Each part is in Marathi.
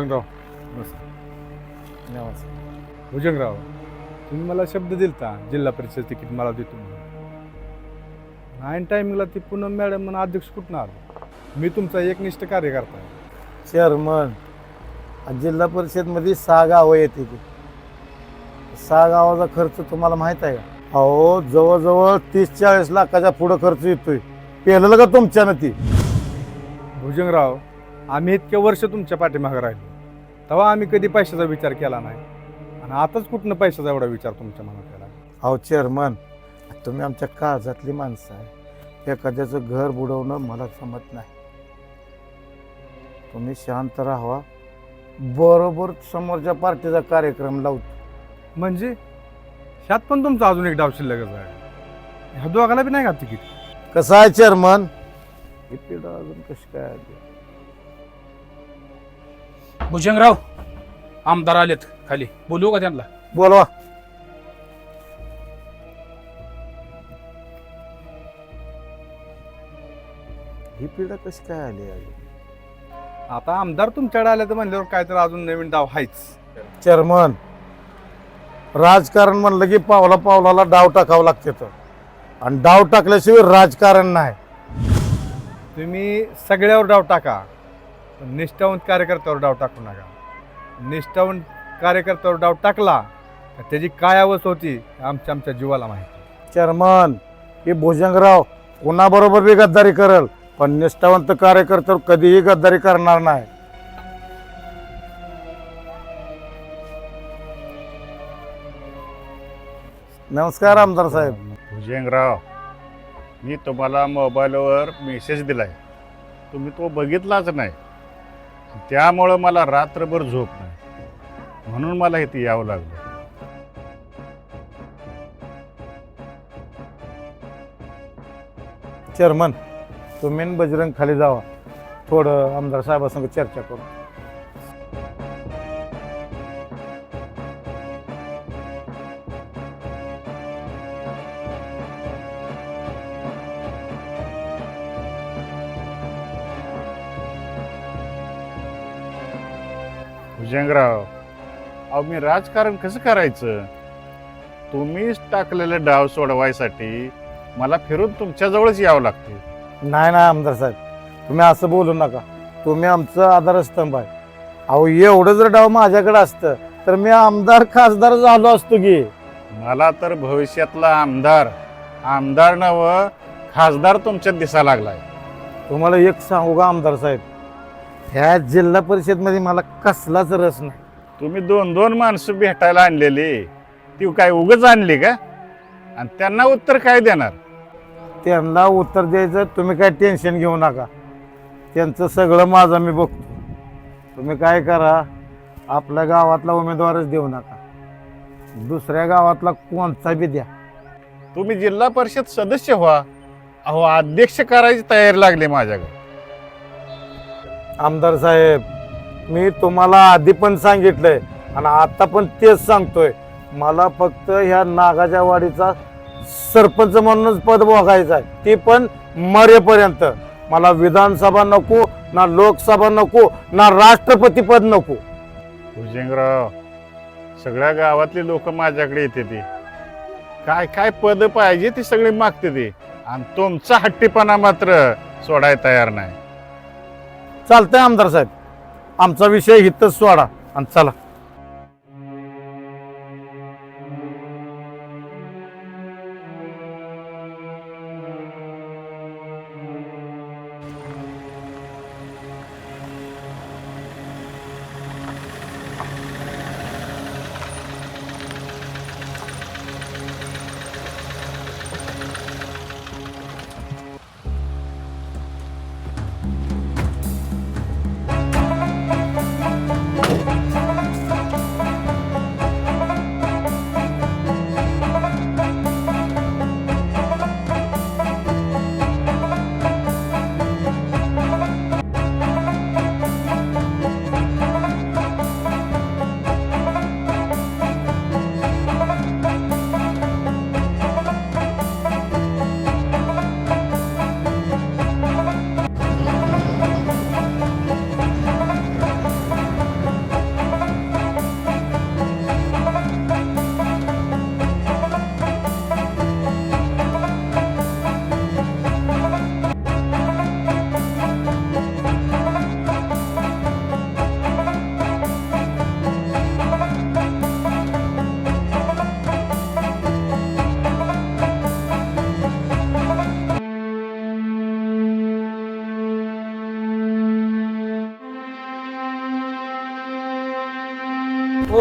भुजंगराव. नमस्कार. नमस्कार. भुजंगराव तुम्ही मला शब्द दिलता जिल्हा परिषद तिकीट मला देतो म्हणून. नाईन टायमिंगला ती पूनम मॅडम म्हणून अध्यक्ष कुठून आलो? मी तुमचा एकनिष्ठ कार्यकर्ता आहे. चेअरमन जिल्हा परिषदमध्ये सहा गावं येते ती सहा गावाचा खर्च तुम्हाला माहीत आहे का? अहो जवळजवळ तीस चाळीस लाखाच्या पुढं खर्च येतोय. पेलं का तुमच्यानं ती? भुजंगराव आम्ही इतके वर्ष तुमच्या पाठीमागे राहिलो. तेव्हा आम्ही कधी पैशाचा विचार केला नाही. आणि आताच कुठनं पैशाचा एवढा विचार तुमच्या मनात केला अहो चेअरमन तुम्ही आमच्या काळजातली माणसं आहे. एखाद्याचं घर बुडवणं मला जमत नाही. तुम्ही शांत राहावा. बरोबर समोरच्या पार्टीचा कार्यक्रम लावतो. म्हणजे? ह्यात पण तुमचा अजून एक डाव शिल्लकच आहे. ह्या दोघाला बी नाही का तिकीट? कसं आहे चेअरमन ही पिढा अजून कशी काय आली भुजंगराव आमदार आलेत खाली. बोलू का त्यांना? बोलवा. ही पिढा कशी काय आली आहे आता आमदार तुमच्याकडे आले तर म्हणल्यावर काय तर अजून नवीन डाव आहेच चेअरमन राजकारण म्हणलं की पावला पावलाला डाव टाकावं लागते तर. आणि डाव टाकल्याशिवाय राजकारण नाही. तुम्ही सगळ्यावर डाव टाका. निष्ठावंत कार्यकर्त्यावर डाव टाकू नका. निष्ठावंत कार्यकर्त्यावर डाव टाकला तर त्याची काय अवस्था होती आमच्या आमच्या जीवाला माहिती चेअरमन हे भुजंगराव कोणाबरोबर बी गद्दारी करल? पण निष्ठावंत कार्यकर्त्यावर कधीही गद्दारी करणार नाही. नमस्कार आमदार साहेब. भुजंगराव मी तुम्हाला मोबाईलवर मेसेज दिलाय. तुम्ही तो बघितलाच नाही. त्यामुळं मला रात्रभर झोप नाही. म्हणून मला इथे यावं लागलं. चेअरमन तुम्ही न बजरंग खाली जावा. थोडं आमदार साहेबासंग चर्चा करू. भुजंगराव अहो मी राजकारण कसं करायचं? तुम्हीच टाकलेलं डाव सोडवायसाठी मला फिरून तुमच्याजवळच यावं लागते. नाही नाही आमदार साहेब. तुम्ही असं बोलू नका. तुम्ही आमचं आधारस्तंभ आहे. अहो एवढं जर डाव माझ्याकडे असतं तर मी आमदार खासदार झालो असतो की. मला तर भविष्यातला आमदार आमदार नव खासदार तुमच्यात दिसा लागलाय. तुम्हाला एक सांगू का आमदार साहेब? ह्या जिल्हा परिषदमध्ये मला कसलाच रस नाही. तुम्ही दोन दोन माणसं भेटायला आणलेली. ती काय उगच आणली का? आणि त्यांना उत्तर काय देणार? त्यांना उत्तर द्यायचं तुम्ही काय टेन्शन घेऊ नका. त्यांचं सगळं माझं मी बघतो. तुम्ही काय करा आपल्या गावातला उमेदवारच देऊ नका. दुसऱ्या गावातला कोणता बी द्या. तुम्ही जिल्हा परिषद सदस्य व्हा. अहो अध्यक्ष करायची तयारी लागली माझ्याकडे. आमदार साहेब मी तुम्हाला आधी पण सांगितलंय आणि आता पण तेच सांगतोय. मला फक्त ह्या नागाच्या वाडीचा सरपंच म्हणूनच पद बघायचं आहे. ते पण मरेपर्यंत. मला विधानसभा नको ना लोकसभा नको ना राष्ट्रपती पद नको. भुजंगराव सगळ्या गावातली लोक माझ्याकडे येते ती. काय काय पद पाहिजे ती सगळी मागते ती. आणि तुमचा हट्टीपणा मात्र सोडायला तयार नाही. चालतंय आमदार साहेब. आमचा विषय हितच सोडा आणि चला.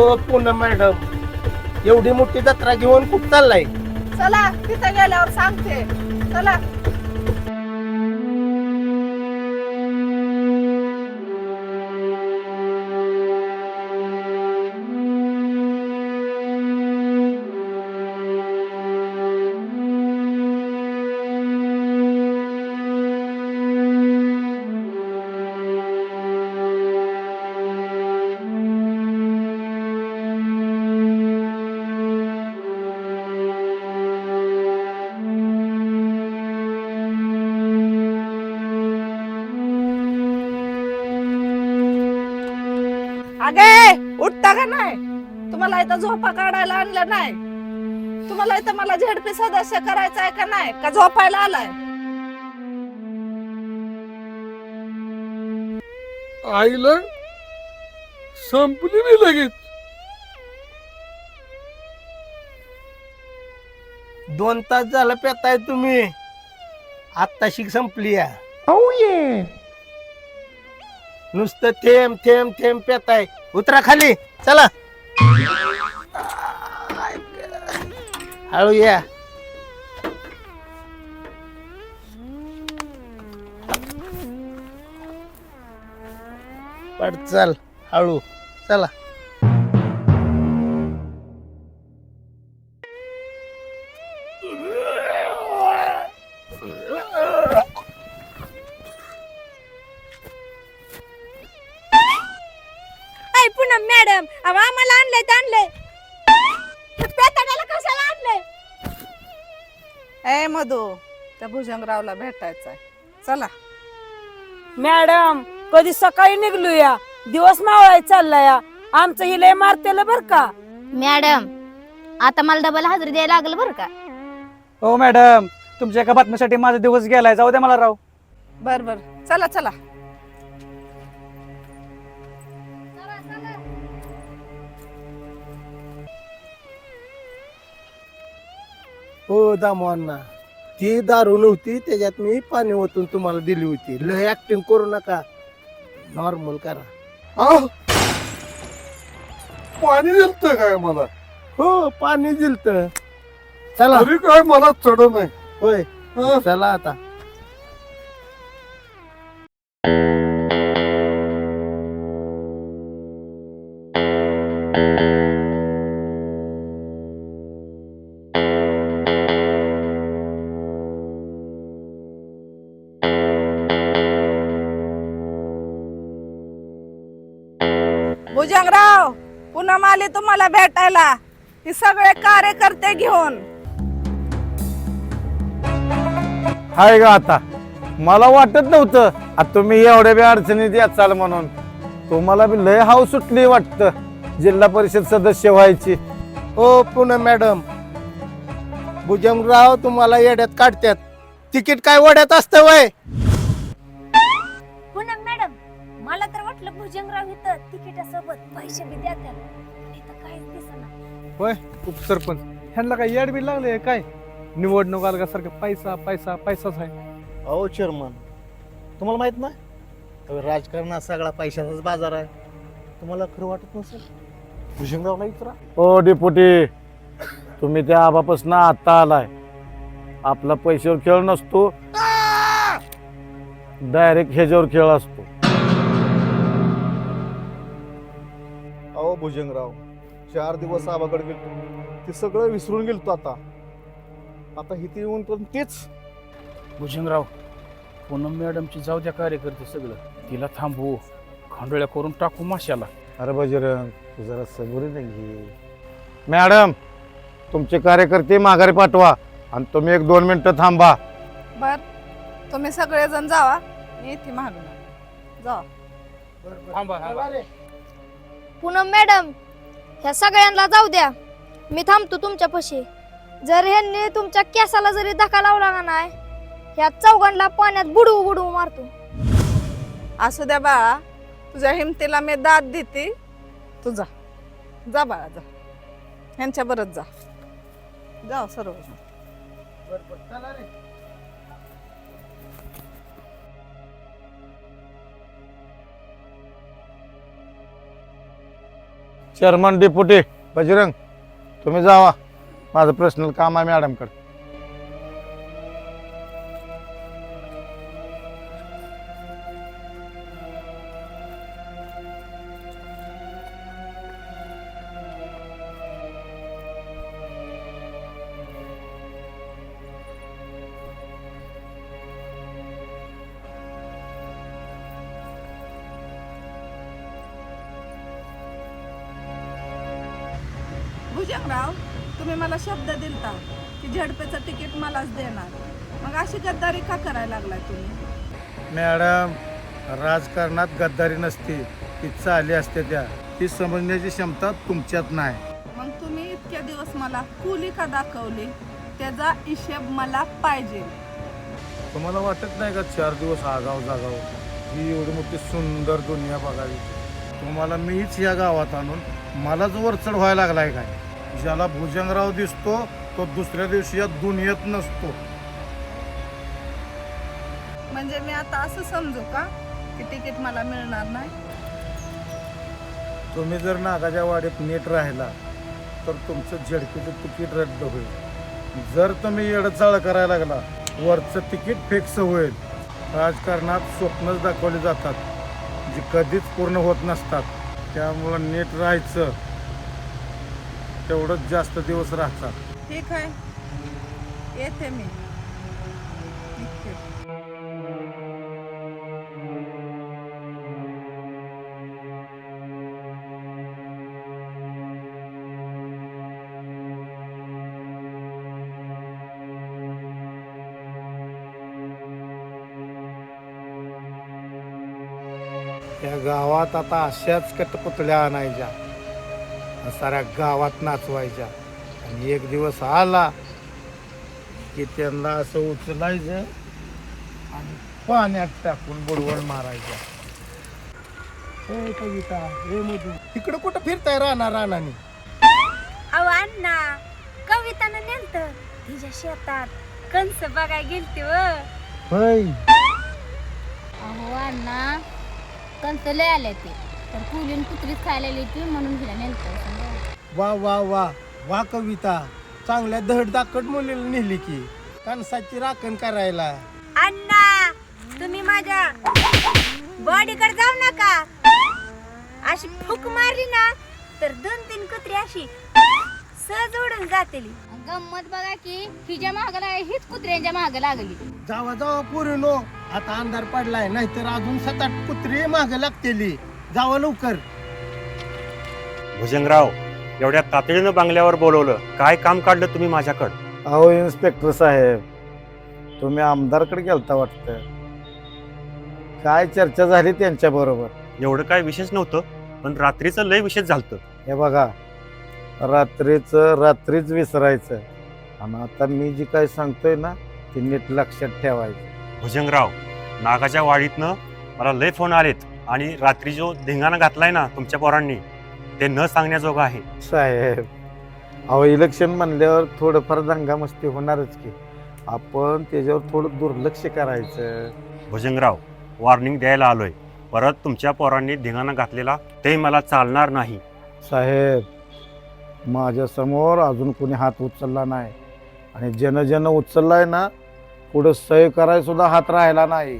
हो पूनम मॅडम एवढी मोठी जत्रा घेऊन खूप चाललाय? चला तिथे गेल्यावर सांगते. चला. का नाही. तुम्हाला इथं झोपा काढायला आणलं नाही. तुम्हाला इथं मला झेडपी सदस्य करायचं आहे का नाही? का झोपायला आलाय? आईला संपली मी लगेच. दोन तास झालं पेताय तुम्ही. आत्ताशी संपली या. नुसतं थेंब थेंब थेंब पेताय. उतरा खाली. चला. हळू या. पड चल. हळू. चला. भुजंगरावला भेटायचंय. चला. मॅडम कधी सकाळी निघलूया? दिवस मावळाय चाललाय. आमचं हि लय मारतेल बर का? मॅडम आता मला डबल हजेरी द्यायला लागलं बरं का? हो मॅडम. तुमच्या एका बातमीसाठी माझा दिवस गेलाय. जाऊ द्या मला राव. बर बर. चला चला. हो दामवांना ती दारू नव्हती त्याच्यात मी पाणी ओतून तुम्हाला दिली होती. लय ऍक्टिंग करू नका. नॉर्मल करा. पाणी दिलत काय मला? हो पाणी दिलत. चला. तरी काय मला चढ नाही. होय. हं. चला आता. तुम्हाला भेटायला. हे सगळे कार्यकर्ते घेऊन. हाय का आता. मला वाटत नव्हतं. आता तुम्ही एवढ्या बी अडचणीत याचाल म्हणून. तुम्हाला बी लय हाव सुटली वाटतं. जिल्हा परिषद सदस्य व्हायची. हो पूनम मॅडम. भुजंगराव तुम्हाला येड्यात काढतात तिकीट काय वड्यात असतं वय? पूनम मॅडम मला तर वाटलं भुजंगराव इथं तिकिटासोबत पैसे बी देतात. होय? उपसरपंच. ह्यांना काय येड बी लागले काय? निवडणूक आलं का सारखं पैसा पैसा पैसाच आहे. अहो चेअरमन तुम्हाला माहीत नाही? अहो, राजकारणात सगळा पैशाचाच बाजार आहे. तुम्हाला खरं वाटत नसेल भुजंगरावला इतरा ओ डिपुटी तुम्ही त्या आबापासून आता आलाय. आपला पैशावर खेळ नसतो. डायरेक्ट ह्याच्यावर खेळ असतो. अहो भुजंगराव चार दिवस आबाकडे गेलो ते सगळं विसरून गेलतो आता. आता इथे येऊन पण तेच. भुजंगराव पूनम मॅडमची जाऊ द्या कार्यकर्ते सगळं. तिला थांबवू. खांडोळ्या करून टाकू माशाला अरे बजरंग तू जरा सबुरी नाही मॅडम तुमचे कार्यकर्ते माघारी पाठवा आणि तुम्ही एक दोन मिनिटं थांबा. बर तुम्ही सगळेजण जावा. मी इथे मागून जा थांबा थांबा. पूनम मॅडम ह्या सगळ्यांना जाऊ द्या. मी थांबतो तुमच्यापाशी जर ह्यांनी तुमच्या केसाला जरी धक्का लावला का नाही ह्या चौघांना पाण्यात बुडवू बुडवू मारतो. असू द्या बाळा तुझ्या हिमतीला मी दाद देते. तू जा. जा बाळा जा. ह्यांच्या बरंच जा. जा सर्व चेअरमन डेप्युटी बजरंग तुम्ही जावा. माझं पर्सनल काम आहे मॅडमकडे. भुजंगराव तुम्ही मला शब्द दिलता की झडपेचं तिकीट मलाच देणार. मग अशी गद्दारी का करायला लागलाय तुम्ही? मॅडम राजकारणात गद्दारी नसते ती चाली असते त्या. ती समजण्याची क्षमता तुमच्यात नाही. मग तुम्ही इतक्या दिवस मला कुली का दाखवली? त्याचा हिशेब मला पाहिजे. तुम्हाला वाटत नाही का चार दिवस आगाव जागाव? ही एवढी मोठी सुंदर दुनिया बघावी. तुम्हाला मीच या गावात आणून मलाच वरचढ व्हायला लागलाय काय? ज्याला भुजंगराव दिसतो तो दुसऱ्या दिवशी या दुनियेत नसतो. म्हणजे मी आता असं समजू का की तिकीट मला मिळणार नाही? तुम्ही जर नागाच्या वाडीत नीट राहिला तर तुमचं झडकीचं तिकीट रद्द होईल. जर तुम्ही येडचाळ करायला लागला वरचं तिकीट फिक्स होईल. राजकारणात स्वप्नच दाखवली जातात जी कधीच पूर्ण होत नसतात. त्यामुळं नीट राहायचं. तेवढंच जास्त दिवस राहतात. ठीक आहे. येते मी. निघते. या गावात आता अशाच कटपुतळ्या आणायच्या. आणि साऱ्या गावात नाचवायच्या. आणि एक दिवस आला की त्यांना असं उचलायचं आणि पाण्यात टाकून बुडवण मारायच्या ए कविता ए मधू तिकडं कुठं फिरताय राहणार रानानी? अहो अण्णा कवितानं नेलत. तिच्या शेतात कंस बघाय गेलती व. होय. अहो अण्णा कंस लय आले ते. तर कुलीन कुत्रीच खायला ती म्हणून हिला नेलत वा वा वा. वा कविता. चांगल्या धडधाकट मुलीला नेली की. कणसाची राखण करायला. अण्णा तुम्ही माझ्या बॉडीकडे जाऊ नका. अशी फुक मारली ना तर दोन तीन कुत्री अशी सहज उडून जातील. गंमत बघा की हिच्या माग हीच कुत्र्यांच्या माग लागली. जावा जावा पुरीनो. आता अंधार पडलाय नाहीतर अजून सात आठ कुत्री माग लागतेली. जावा लवकर. भुजंगराव एवढ्या तातडीनं बांगल्यावर बोलवलं काय काम काढलं तुम्ही माझ्याकडं? अहो इन्स्पेक्टर साहेब तुम्ही आमदारकडे गेलता वाटतं. काय चर्चा झाली त्यांच्या बरोबर? एवढं काय विशेष नव्हतं पण रात्रीचं लय विशेष झालतं. हे बघा रात्रीचं रात्रीच विसरायचं. आणि आता मी जी काय सांगतोय ना ती नीट लक्षात ठेवायचं. भुजंगराव नागाच्या वाडीतनं मला लय फोन आलेत. आणि रात्री जो धिंगाणा घातलाय ना तुमच्या पोरांनी ते न सांगण्याजोगं आहे. साहेब अहो इलेक्शन म्हणल्यावर थोडंफार दंगामस्ती होणारच की. आपण त्याच्यावर थोडं दुर्लक्ष करायचं. भुजंगराव वॉर्निंग द्यायला आलोय. परत तुमच्या पोरांनी धिंगाणा घातलेला ते मला चालणार नाही. साहेब माझ्यासमोर अजून कोणी हात उचलला नाही. आणि जन जन उचललाय ना पुढं सही करायला सुद्धा हात राहिला नाही.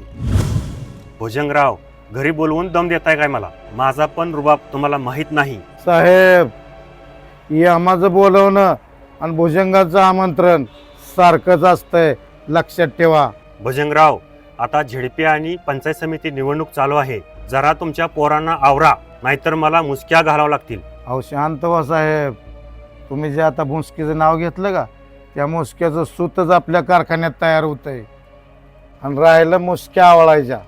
भुजंगराव घरी बोलवून दम देताय काय मला? माझा पण रुबाब तुम्हाला माहीत नाही. साहेब यमाचं बोलवणं आणि भुजंगाचं आमंत्रण सारखंच असतंय. लक्षात ठेवा. भुजंगराव आता झेडपी आणि पंचायत समिती निवडणूक चालू आहे. जरा तुमच्या पोरांना आवरा नाहीतर मला मुसक्या घालावं लागतील. अहो शांत व्हा साहेब. तुम्ही जे आता मुसकीचं नाव घेतलं का त्या मुसक्याचं सूतच आपल्या कारखान्यात तयार होतंय. आणि राहिलं मुसक्या आवळायच्या.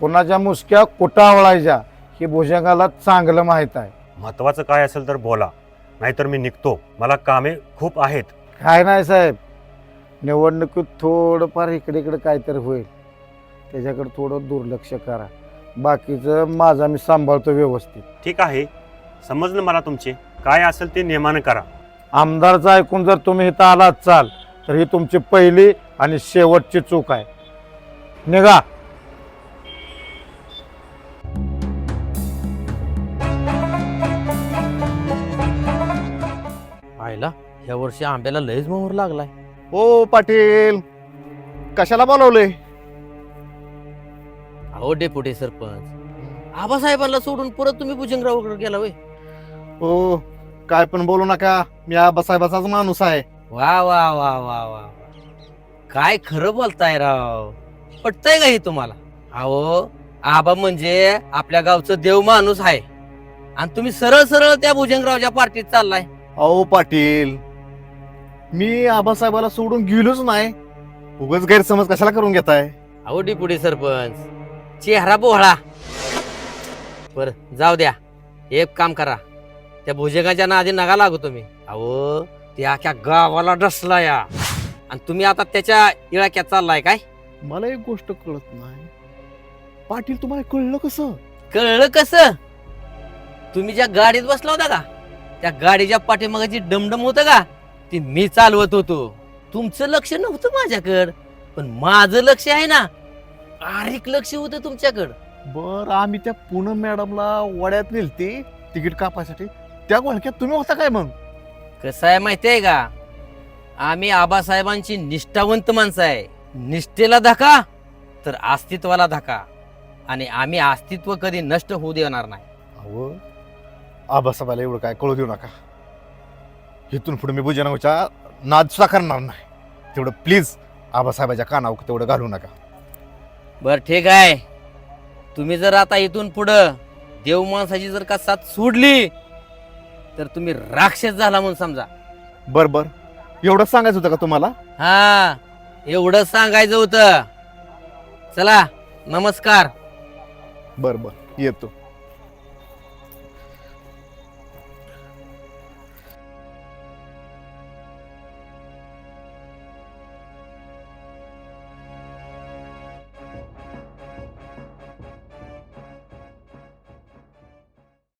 कोणाच्या मुसक्या कुठं आवळायच्या ही भुजंगाला चांगलं माहीत आहे. महत्वाचं काय असेल तर बोला. नाहीतर मी निघतो. मला कामे खूप आहेत. काय नाही साहेब. निवडणुकीत थोडंफार इकडे इकडे काहीतरी होईल. त्याच्याकडे थोडं दुर्लक्ष करा. बाकीचं माझा मी सांभाळतो व्यवस्थित. ठीक आहे. समजलं मला तुमचे. काय असेल ते नियमानं करा. आमदारचं ऐकून जर तुम्ही इथं आलात चाल तर ही तुमची पहिली आणि शेवटची चूक आहे. निघा. आयला ह्या वर्षी आंब्याला लयच मोहर लागलाय. ओ पाटील कशाला बोलवलंय? अहो डेपुटी सरपंच आबासाहेबांना सोडून परत तुम्ही भुजंगरावकडे गेला वय हो काय पण बोलू नका मी आबासाहेबाचाच माणूस आहे. वा वा वा वा वा काय खरं बोलताय राव? पटतंय का हे तुम्हाला? अहो आबा म्हणजे आपल्या गावचं देव माणूस आहे. आणि तुम्ही सरळ सरळ त्या भुजंगरावच्या पार्टीत चाललाय. अहो पाटील. मी आबासाहेबाला सोडून गेलोच नाही. उगाच गैरसमज कशाला करून घेताय? अहो डिपुटी सरपंच. चेहरा बोहळा. बर जाऊ द्या. एक काम करा. त्या भुजंगाच्या नादी नगा लागू तुम्ही. अहो त्या अख्या गावाला डसला या. आणि तुम्ही आता त्याच्या इळाक्यात चाललाय काय? मला एक गोष्ट कळत नाही. पाटील तुम्हाला कळलं कसं? कळलं कस? तुम्ही ज्या गाडीत बसला होता का? त्या गाडीच्या पाठीमागाची डमडम होतं का? ती मी चालवत होतो. तुमचं लक्ष नव्हतं माझ्याकड पण माझं लक्ष आहे ना. बारीक लक्ष होतं तुमच्याकडं. बर आम्ही त्या पूनम मॅडमला वड्यात नेलती तिकीट कापायसाठी. त्या गोळक्यात तुम्ही होता काय मग? कसं आहे माहिती आहे का? आम्ही आबासाहेबांची निष्ठावंत माणसं आहे. निष्ठेला धका तर अस्तित्वाला धका. आणि आम्ही अस्तित्व कधी नष्ट होऊ देणार नाही. अहो आबासाहेबाला एवढं काय कळू देऊ नका. इथून पुढे मी भुजनावच्या नाद सुद्धा करणार नाही. तेवढं प्लीज आबासाहेबाच्या कानावर तेवढं घालू नका. बर ठीक आहे. तुम्ही जर आता इथून पुढं देव माणसाची जर का साथ सोडली तर तुम्ही राक्षस झाला म्हणून समजा. बर बर. एवढंच सांगायचं होतं का तुम्हाला? हा एवढं सांगायचं होतं. चला नमस्कार. बर बर. येतो.